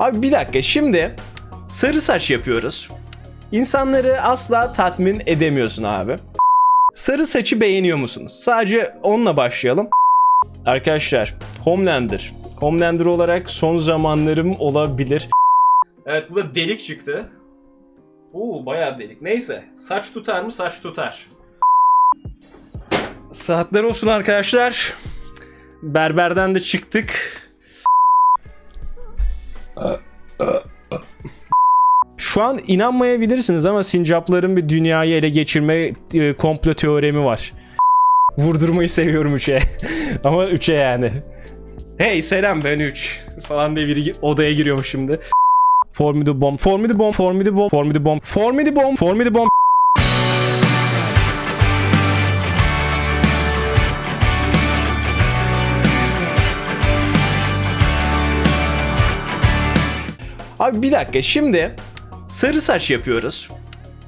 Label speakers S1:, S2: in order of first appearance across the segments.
S1: Abi bir dakika şimdi sarı saç yapıyoruz. İnsanları asla tatmin edemiyorsun abi. Sarı saçı beğeniyor musunuz? Sadece onunla başlayalım. Arkadaşlar Homelander. Homelander olarak son zamanlarım olabilir. Evet bu da delik çıktı. Oo bayağı delik. Neyse saç tutar mı? Saç tutar. Saatler olsun arkadaşlar. Berberden de çıktık. Şu an inanmayabilirsiniz ama sincapların bir dünyayı ele geçirme e, komplo teoremi var. Vurdurmayı seviyorum 3'e. ama 3'e yani. Hey selam ben 3 falan diye biri odaya giriyormuş şimdi. Formidi bomb, formidi bomb, formidi bomb, formidi bomb, formidi bomb, formidi bomb. Abi bir dakika şimdi sarı saç yapıyoruz.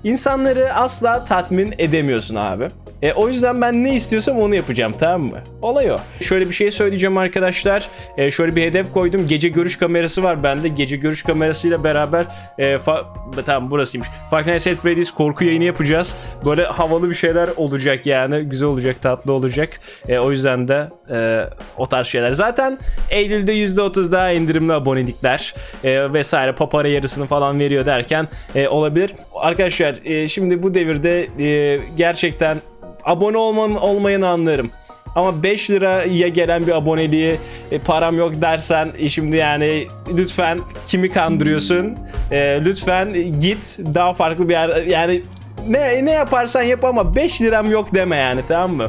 S1: İnsanları asla tatmin edemiyorsun abi. E, o yüzden ben ne istiyorsam onu yapacağım tamam mı? Olay o. Şöyle bir şey söyleyeceğim arkadaşlar. E, şöyle bir hedef koydum. Gece görüş kamerası var bende. Gece görüş kamerasıyla beraber e, fa- tamam burasıymış. Five Nights at Freddy's korku yayını yapacağız. Böyle havalı bir şeyler olacak yani. Güzel olacak, tatlı olacak. E, o yüzden de e, o tarz şeyler. Zaten Eylül'de %30 daha indirimli abonelikler e, vesaire papara yarısını falan veriyor derken e, olabilir. Arkadaşlar e, şimdi bu devirde e, gerçekten abone olmam, olmayanı anlarım. Ama 5 liraya gelen bir aboneliği e, param yok dersen e, şimdi yani lütfen kimi kandırıyorsun? E, lütfen git daha farklı bir yer yani ne ne yaparsan yap ama 5 liram yok deme yani tamam mı?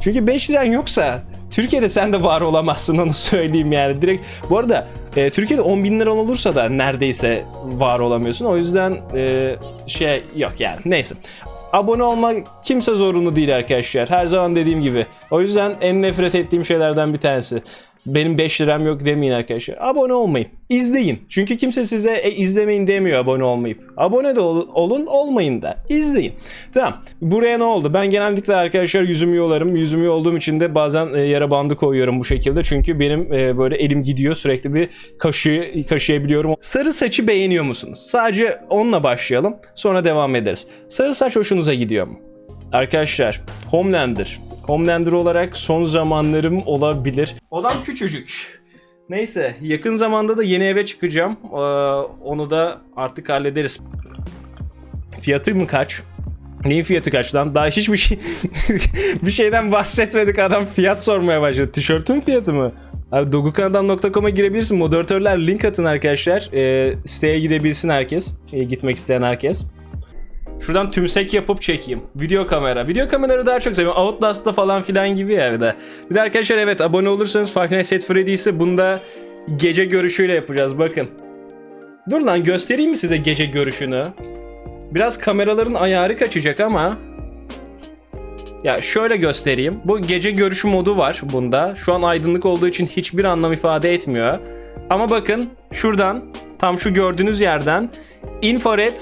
S1: Çünkü 5 liran yoksa Türkiye'de sen de var olamazsın onu söyleyeyim yani. Direkt bu arada e, Türkiye'de 10 bin liran olursa da neredeyse var olamıyorsun. O yüzden e, şey yok yani. Neyse. Abone olmak kimse zorunlu değil arkadaşlar. Her zaman dediğim gibi. O yüzden en nefret ettiğim şeylerden bir tanesi. Benim 5 liram yok demeyin arkadaşlar. Abone olmayın. İzleyin. Çünkü kimse size e, izlemeyin demiyor abone olmayıp. Abone de ol- olun olmayın da. İzleyin. Tamam. Buraya ne oldu? Ben genellikle arkadaşlar yüzümü yolarım. Yüzümü yolduğum için de bazen e, yara bandı koyuyorum bu şekilde. Çünkü benim e, böyle elim gidiyor. Sürekli bir kaşı kaşıyabiliyorum. Sarı saçı beğeniyor musunuz? Sadece onunla başlayalım. Sonra devam ederiz. Sarı saç hoşunuza gidiyor mu? Arkadaşlar Homelander. Homelander olarak son zamanlarım olabilir. Odam küçücük. Neyse yakın zamanda da yeni eve çıkacağım. Ee, onu da artık hallederiz. Fiyatı mı kaç? Neyin fiyatı kaç lan? Daha hiçbir şey bir şeyden bahsetmedik adam fiyat sormaya başladı. Tişörtün fiyatı mı? Abi dogukanadam.com'a girebilirsin. Moderatörler link atın arkadaşlar. Ee, siteye gidebilsin herkes. Ee, gitmek isteyen herkes. Şuradan tümsek yapıp çekeyim. Video kamera. Video kameraları daha çok seviyorum. Outlast'ta falan filan gibi ya bir de. Bir de arkadaşlar evet abone olursanız Five Nights at Freddy's'i bunda gece görüşüyle yapacağız bakın. Dur lan göstereyim mi size gece görüşünü? Biraz kameraların ayarı kaçacak ama ya şöyle göstereyim. Bu gece görüşü modu var bunda. Şu an aydınlık olduğu için hiçbir anlam ifade etmiyor. Ama bakın şuradan tam şu gördüğünüz yerden infrared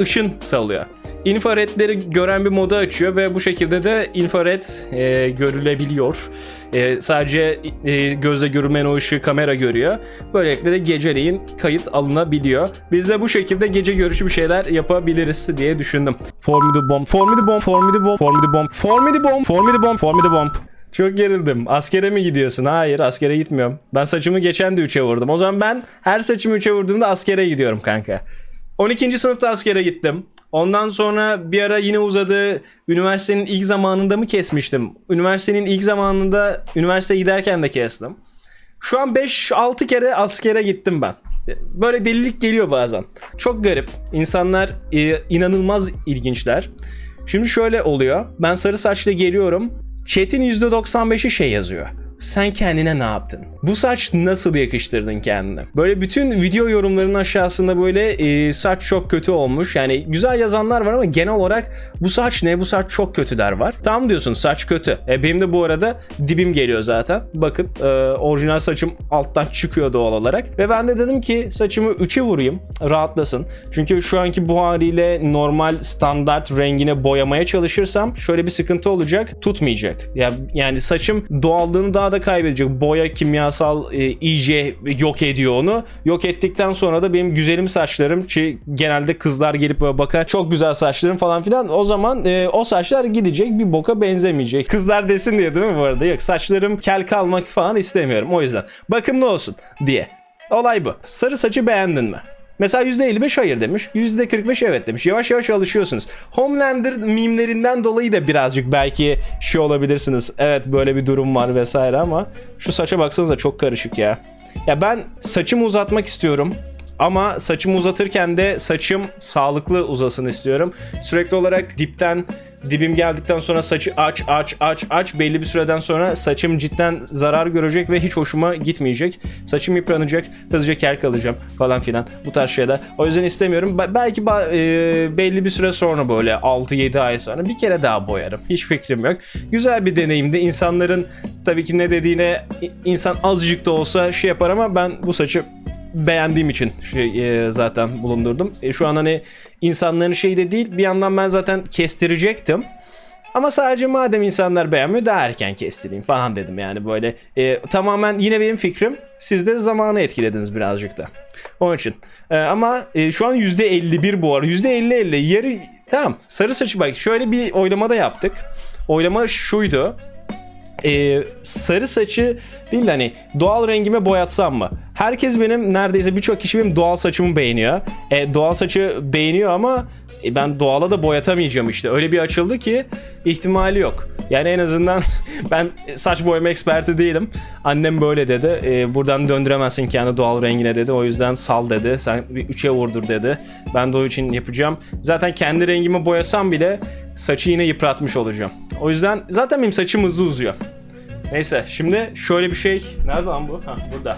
S1: ışın salıyor. İnfraredleri gören bir modu açıyor ve bu şekilde de infrared e, görülebiliyor. E, sadece e, gözle görülmeyen o ışığı kamera görüyor. Böylelikle de geceleyin kayıt alınabiliyor. Biz de bu şekilde gece görüşü bir şeyler yapabiliriz diye düşündüm. Formidi bomb, formidi bomb, formidi bomb, formidi bomb, formidi bomb, formidi bomb, formidi bomb. Çok gerildim. Askere mi gidiyorsun? Hayır askere gitmiyorum. Ben saçımı geçen de 3'e vurdum. O zaman ben her saçımı 3'e vurduğumda askere gidiyorum kanka. 12. sınıfta askere gittim. Ondan sonra bir ara yine uzadı. Üniversitenin ilk zamanında mı kesmiştim? Üniversitenin ilk zamanında üniversiteye giderken de kestim. Şu an 5-6 kere askere gittim ben. Böyle delilik geliyor bazen. Çok garip. İnsanlar e, inanılmaz ilginçler. Şimdi şöyle oluyor. Ben sarı saçla geliyorum. Chat'in %95'i şey yazıyor. Sen kendine ne yaptın? Bu saç nasıl yakıştırdın kendine? Böyle bütün video yorumlarının aşağısında böyle e, saç çok kötü olmuş. Yani güzel yazanlar var ama genel olarak bu saç ne? Bu saç çok kötü der var. Tam diyorsun saç kötü. E, benim de bu arada dibim geliyor zaten. Bakın e, orijinal saçım alttan çıkıyor doğal olarak. Ve ben de dedim ki saçımı 3'e vurayım. Rahatlasın. Çünkü şu anki bu haliyle normal standart rengine boyamaya çalışırsam şöyle bir sıkıntı olacak. Tutmayacak. Ya, yani saçım doğallığını daha da kaybedecek. Boya kimyası kimyasal e, iyice yok ediyor onu. Yok ettikten sonra da benim güzelim saçlarım ki genelde kızlar gelip böyle bakar çok güzel saçlarım falan filan o zaman e, o saçlar gidecek bir boka benzemeyecek. Kızlar desin diye değil mi bu arada? Yok saçlarım kel kalmak falan istemiyorum o yüzden. Bakımlı olsun diye. Olay bu. Sarı saçı beğendin mi? Mesela %55 hayır demiş. %45 evet demiş. Yavaş yavaş alışıyorsunuz. Homelander mimlerinden dolayı da birazcık belki şey olabilirsiniz. Evet böyle bir durum var vesaire ama şu saça baksanıza çok karışık ya. Ya ben saçımı uzatmak istiyorum. Ama saçımı uzatırken de saçım sağlıklı uzasın istiyorum. Sürekli olarak dipten dibim geldikten sonra saçı aç aç aç aç belli bir süreden sonra saçım cidden zarar görecek ve hiç hoşuma gitmeyecek. Saçım yıpranacak, hızlıca kel kalacağım falan filan bu tarz şeyler. O yüzden istemiyorum. Be- belki ba- e, belli bir süre sonra böyle 6-7 ay sonra bir kere daha boyarım. Hiç fikrim yok. Güzel bir deneyimdi. İnsanların tabii ki ne dediğine insan azıcık da olsa şey yapar ama ben bu saçı beğendiğim için şey e, zaten bulundurdum. E, şu an hani insanların şeyi de değil bir yandan ben zaten kestirecektim. Ama sadece madem insanlar beğenmiyor daha erken kestireyim falan dedim yani böyle. E, tamamen yine benim fikrim. Siz de zamanı etkilediniz birazcık da. Onun için. E, ama e, şu an %51 bu arada. %50-50 yarı tamam sarı saçı bak şöyle bir oylama da yaptık. Oylama şuydu e, sarı saçı değil de hani doğal rengime boyatsam mı? Herkes benim neredeyse birçok kişi benim doğal saçımı beğeniyor. E, doğal saçı beğeniyor ama e, ben doğala da boyatamayacağım işte. Öyle bir açıldı ki ihtimali yok. Yani en azından ben saç boyama eksperti değilim. Annem böyle dedi. E, buradan döndüremezsin kendi doğal rengine dedi. O yüzden sal dedi. Sen bir üçe vurdur dedi. Ben de o için yapacağım. Zaten kendi rengimi boyasam bile saçı yine yıpratmış olacağım. O yüzden zaten benim saçım hızlı uzuyor. Neyse şimdi şöyle bir şey. Nerede lan bu? Ha burada.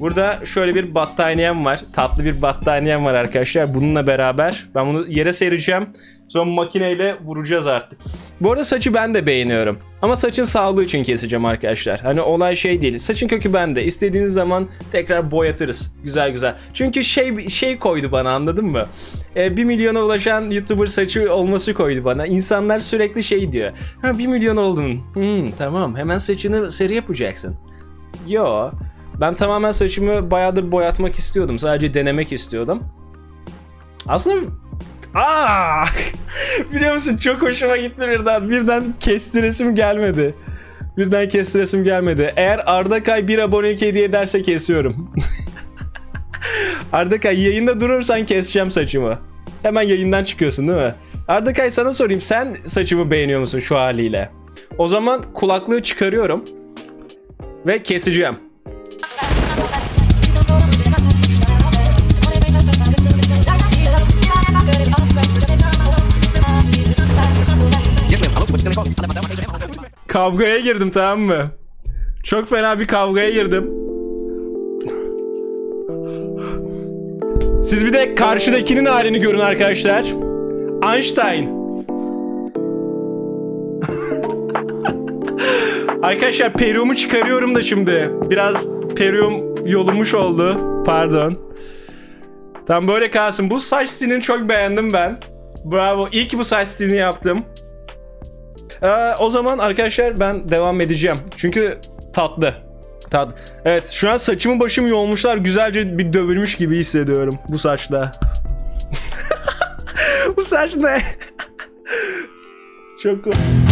S1: Burada şöyle bir battaniyem var. Tatlı bir battaniyem var arkadaşlar. Bununla beraber ben bunu yere sereceğim. Sonra makineyle vuracağız artık. Bu arada saçı ben de beğeniyorum. Ama saçın sağlığı için keseceğim arkadaşlar. Hani olay şey değil. Saçın kökü bende. İstediğiniz zaman tekrar boyatırız. Güzel güzel. Çünkü şey şey koydu bana anladın mı? Ee, 1 milyona ulaşan YouTuber saçı olması koydu bana. İnsanlar sürekli şey diyor. Ha 1 milyon oldun. Hmm, tamam hemen saçını seri yapacaksın. Yo. Ben tamamen saçımı bayağıdır boyatmak istiyordum. Sadece denemek istiyordum. Aslında Aa! Biliyor musun çok hoşuma gitti birden. Birden kestiresim gelmedi. Birden kestiresim gelmedi. Eğer Arda Kay bir abonelik hediye ederse kesiyorum. Arda Kay yayında durursan keseceğim saçımı. Hemen yayından çıkıyorsun değil mi? Arda Kay sana sorayım sen saçımı beğeniyor musun şu haliyle? O zaman kulaklığı çıkarıyorum. Ve keseceğim. Kavgaya girdim tamam mı? Çok fena bir kavgaya girdim. Siz bir de karşıdakinin halini görün arkadaşlar. Einstein. arkadaşlar peruğumu çıkarıyorum da şimdi. Biraz peruğum yolunmuş oldu. Pardon. Tam böyle kalsın. Bu saç stilini çok beğendim ben. Bravo. İyi ki bu saç stilini yaptım. Ee, o zaman arkadaşlar ben devam edeceğim. Çünkü tatlı. Tat. Evet şu an saçımı başımı yolmuşlar. Güzelce bir dövülmüş gibi hissediyorum bu saçla. bu saç ne? Çok komik.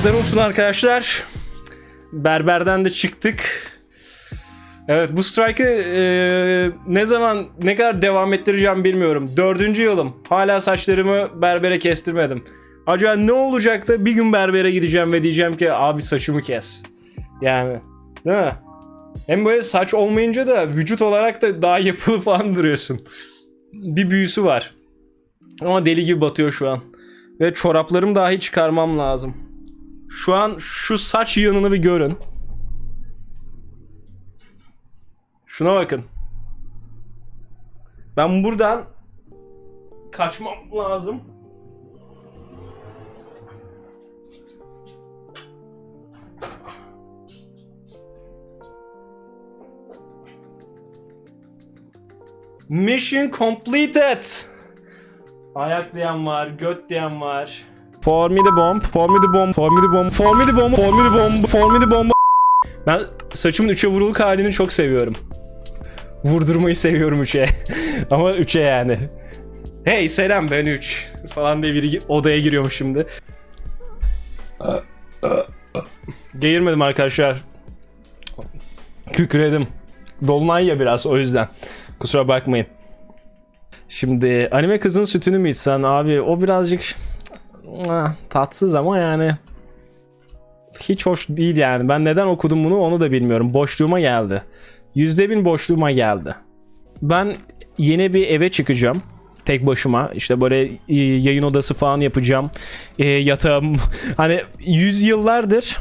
S1: Yazıklar olsun arkadaşlar. Berberden de çıktık. Evet bu strike'ı e, ne zaman ne kadar devam ettireceğim bilmiyorum. Dördüncü yılım. Hala saçlarımı berbere kestirmedim. Acaba ne olacak da bir gün berbere gideceğim ve diyeceğim ki abi saçımı kes. Yani değil mi? Hem böyle saç olmayınca da vücut olarak da daha yapılı falan duruyorsun. Bir büyüsü var. Ama deli gibi batıyor şu an. Ve çoraplarımı dahi çıkarmam lazım. Şu an şu saç yığınını bir görün. Şuna bakın. Ben buradan kaçmam lazım. Mission completed. Ayak diyen var, göt diyen var. For me the bomb, for me the bomb, for me the bomb, for me the bomb, for me the bomb, for me the bomb. Ben saçımın üçe vuruluk halini çok seviyorum. Vurdurmayı seviyorum üçe. Ama üçe yani. Hey selam ben üç falan diye biri odaya giriyormuş şimdi. Geğirmedim arkadaşlar. Kükredim. Dolunay ya biraz o yüzden. Kusura bakmayın. Şimdi anime kızın sütünü mü içsen abi o birazcık tatsız ama yani hiç hoş değil yani. Ben neden okudum bunu onu da bilmiyorum. Boşluğuma geldi. Yüzde bin boşluğuma geldi. Ben yeni bir eve çıkacağım. Tek başıma işte böyle e, yayın odası falan yapacağım. E, yatağım hani yüzyıllardır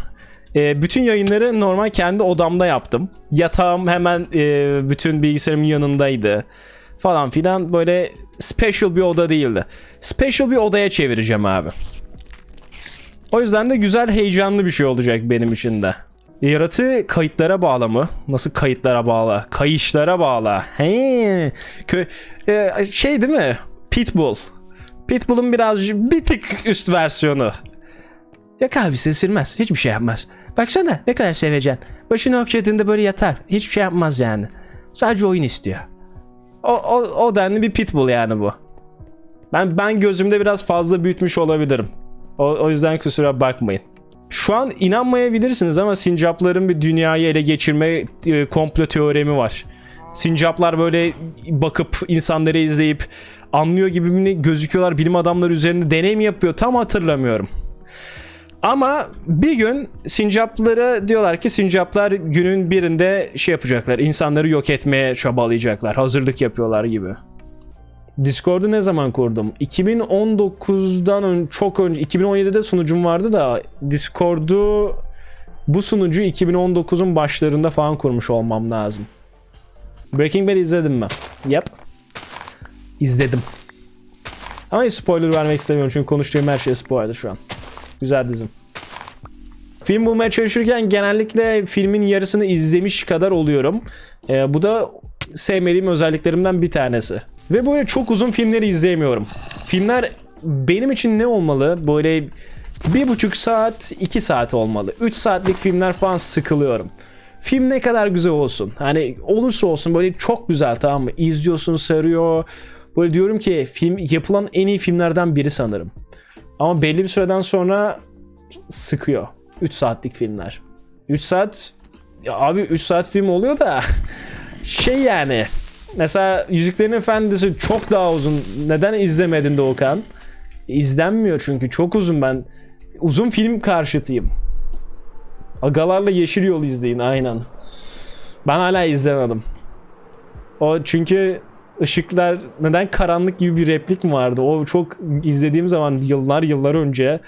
S1: e, bütün yayınları normal kendi odamda yaptım. Yatağım hemen e, bütün bilgisayarımın yanındaydı falan filan böyle special bir oda değildi. Special bir odaya çevireceğim abi. O yüzden de güzel heyecanlı bir şey olacak benim için de. Yaratığı kayıtlara bağlı mı? Nasıl kayıtlara bağlı? Kayışlara bağlı. He. Kö e, şey değil mi? Pitbull. Pitbull'un birazcık bir tık üst versiyonu. Yok abi silmez. Hiçbir şey yapmaz. Baksana ne kadar seveceksin. Başını okşadığında böyle yatar. Hiçbir şey yapmaz yani. Sadece oyun istiyor. O, o, o denli bir pitbull yani bu. Ben ben gözümde biraz fazla büyütmüş olabilirim. O, o yüzden kusura bakmayın. Şu an inanmayabilirsiniz ama sincapların bir dünyayı ele geçirme e, komplo teoremi var. Sincaplar böyle bakıp insanları izleyip anlıyor gibi gözüküyorlar bilim adamları üzerinde deney mi yapıyor tam hatırlamıyorum. Ama bir gün sincaplara diyorlar ki sincaplar günün birinde şey yapacaklar. insanları yok etmeye çabalayacaklar. Hazırlık yapıyorlar gibi. Discord'u ne zaman kurdum? 2019'dan ön, çok önce 2017'de sunucum vardı da Discord'u bu sunucu 2019'un başlarında falan kurmuş olmam lazım. Breaking Bad izledim mi? Yep. İzledim. Ama hiç spoiler vermek istemiyorum çünkü konuştuğum her şey spoiler şu an. Güzel dizim. Film bulmaya çalışırken genellikle filmin yarısını izlemiş kadar oluyorum. Ee, bu da sevmediğim özelliklerimden bir tanesi. Ve böyle çok uzun filmleri izleyemiyorum. Filmler benim için ne olmalı? Böyle bir buçuk saat, iki saat olmalı. Üç saatlik filmler falan sıkılıyorum. Film ne kadar güzel olsun. Hani olursa olsun böyle çok güzel tamam mı? İzliyorsun sarıyor. Böyle diyorum ki film yapılan en iyi filmlerden biri sanırım. Ama belli bir süreden sonra sıkıyor. 3 saatlik filmler. 3 saat ya abi 3 saat film oluyor da şey yani mesela Yüzüklerin Efendisi çok daha uzun. Neden izlemedin Doğukan? İzlenmiyor çünkü çok uzun ben. Uzun film karşıtıyım. Agalarla Yeşil Yol izleyin aynen. Ben hala izlemedim. O çünkü ışıklar neden karanlık gibi bir replik mi vardı? O çok izlediğim zaman yıllar yıllar önce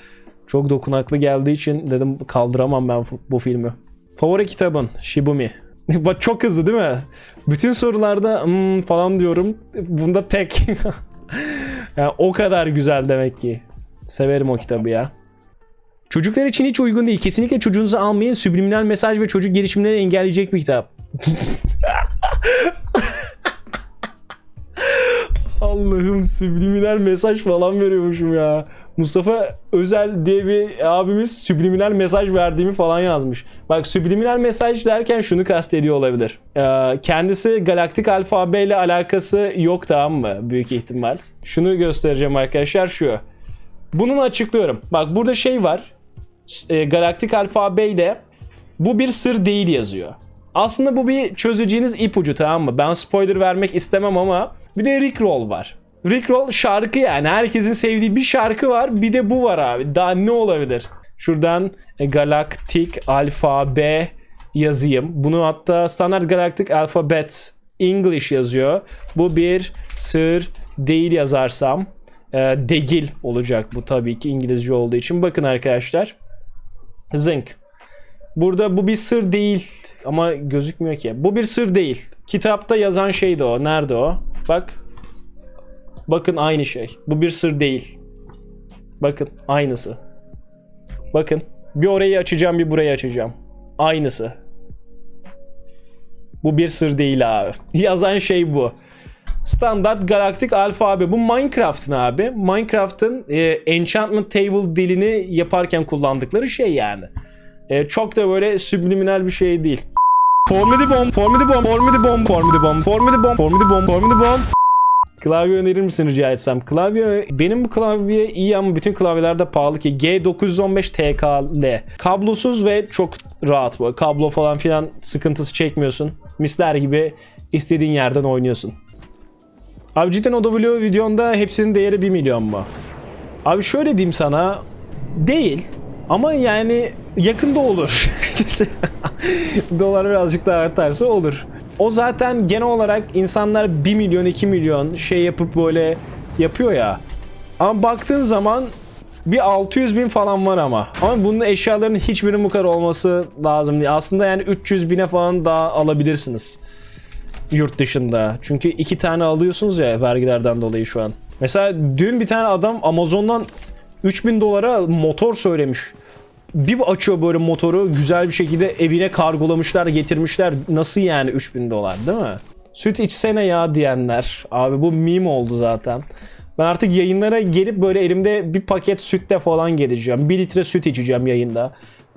S1: çok dokunaklı geldiği için dedim kaldıramam ben bu filmi. Favori kitabın Shibumi. Bak çok hızlı değil mi? Bütün sorularda hmm, falan diyorum. Bunda tek. yani o kadar güzel demek ki. Severim o kitabı ya. Çocuklar için hiç uygun değil. Kesinlikle çocuğunuzu almayın. Subliminal mesaj ve çocuk gelişimlerini engelleyecek bir kitap. subliminal mesaj falan veriyormuşum ya. Mustafa Özel diye bir abimiz subliminal mesaj verdiğimi falan yazmış. Bak subliminal mesaj derken şunu kastediyor olabilir. Ee, kendisi galaktik alfabe ile alakası yok tamam mı? Büyük ihtimal. Şunu göstereceğim arkadaşlar şu. Bunun açıklıyorum. Bak burada şey var. e, galaktik alfabeyle bu bir sır değil yazıyor. Aslında bu bir çözeceğiniz ipucu tamam mı? Ben spoiler vermek istemem ama bir de Rickroll var. Rickroll şarkı yani herkesin sevdiği bir şarkı var bir de bu var abi. Daha ne olabilir? Şuradan galaktik alfabe yazayım. Bunu hatta standart galaktik alfabet English yazıyor. Bu bir sır değil yazarsam e, degil olacak bu tabii ki İngilizce olduğu için. Bakın arkadaşlar. Zınk. Burada bu bir sır değil ama gözükmüyor ki. Bu bir sır değil. Kitapta yazan şey de o. Nerede o? Bak. Bakın aynı şey. Bu bir sır değil. Bakın aynısı. Bakın. Bir orayı açacağım bir burayı açacağım. Aynısı. Bu bir sır değil abi. Yazan şey bu. Standart galaktik alfabe. Bu Minecraft'ın abi. Minecraft'ın e, enchantment table dilini yaparken kullandıkları şey yani. E, çok da böyle subliminal bir şey değil. Formidi bomb, formidi bomb, formidi bomb, formidi bomb, formidi bomb, formidi bomb, formidi bomb. Klavye önerir misin rica etsem? Klavye benim bu klavye iyi ama bütün klavyelerde pahalı ki G915 TKL. Kablosuz ve çok rahat bu. Kablo falan filan sıkıntısı çekmiyorsun. Misler gibi istediğin yerden oynuyorsun. Abi cidden o W videonda hepsinin değeri 1 milyon mu? Abi şöyle diyeyim sana. Değil. Ama yani yakında olur. Dolar birazcık daha artarsa olur. O zaten genel olarak insanlar 1 milyon 2 milyon şey yapıp böyle yapıyor ya. Ama baktığın zaman bir 600 bin falan var ama. Ama bunun eşyalarının hiçbirinin bu kadar olması lazım değil. Aslında yani 300 bine falan daha alabilirsiniz yurt dışında. Çünkü iki tane alıyorsunuz ya vergilerden dolayı şu an. Mesela dün bir tane adam Amazon'dan 3000 dolara motor söylemiş. Bir açıyor böyle motoru güzel bir şekilde evine kargolamışlar getirmişler. Nasıl yani 3000 dolar değil mi? Süt içsene ya diyenler. Abi bu meme oldu zaten. Ben artık yayınlara gelip böyle elimde bir paket sütle falan geleceğim. Bir litre süt içeceğim yayında.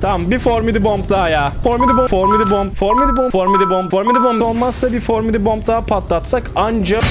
S1: Tamam bir Formidi Bomb daha ya. Formidi Bomb, Formidi Bomb, Formidi Bomb, Formidi Bomb, Formidi Bomb olmazsa bir Formidi Bomb daha patlatsak ancak